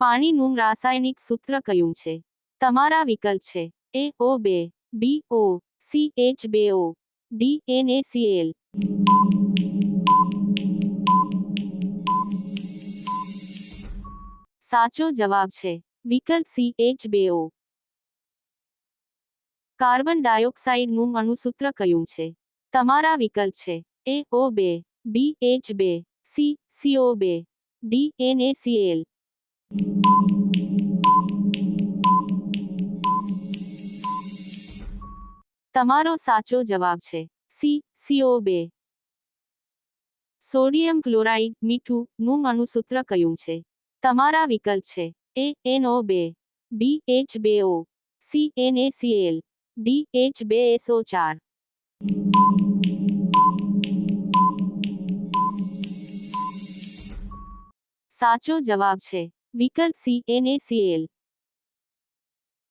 પાણીનું રાસાયણિક સૂત્ર કયું છે? તમારા વિકલ્પ છે. એ ઓ બે બી ઓ સી એચ બે O D N A C L સાચો જવાબ છે. વિકલ્પ સી એચ બે ઓ કાર્બન ડાયોક્સાઇડનું અણુસૂત્ર કયું છે? તમારા વિકલ્પ છે. એ ઓ બે બી એચ બે સી સીઓ બે D N A C L તમારો સાચો જવાબ છે સી સીઓ બે સોડિયમ ક્લોરાઇડ મીઠું નું અણુસૂત્ર કયું છે? તમારા વિકલ્પ છે એ એનઓ બે બી એચ બે O C N A C L D H બે એસઓ ચાર સાચો જવાબ છે વિકલ્પ સી એન એ સી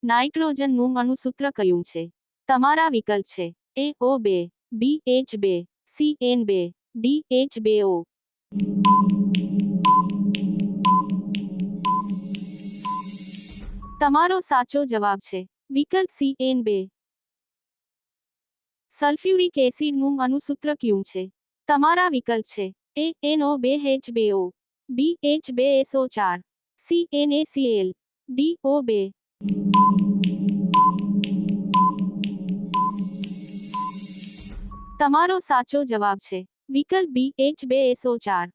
નાઇટ્રોજનનું અણુસૂત્ર કયું છે? તમારા વિકલ્પ છે. એ ઓ બે બી એચ બે સી એન બે ડી એચ બે ઓ તમારો સાચો જવાબ છે. વિકલ્પ સી એન બે. સલ્ફ્યુરિક એસિડનું અણુસૂત્ર કયું છે? તમારા વિકલ્પ છે. એ એનઓ બે એચ બે ઓ બી એચ બે એસઓ ચાર. C N A C L D O બે તમારો સાચો જવાબ છે, વિકલ્પ બી એચ બે એસઓ ચાર.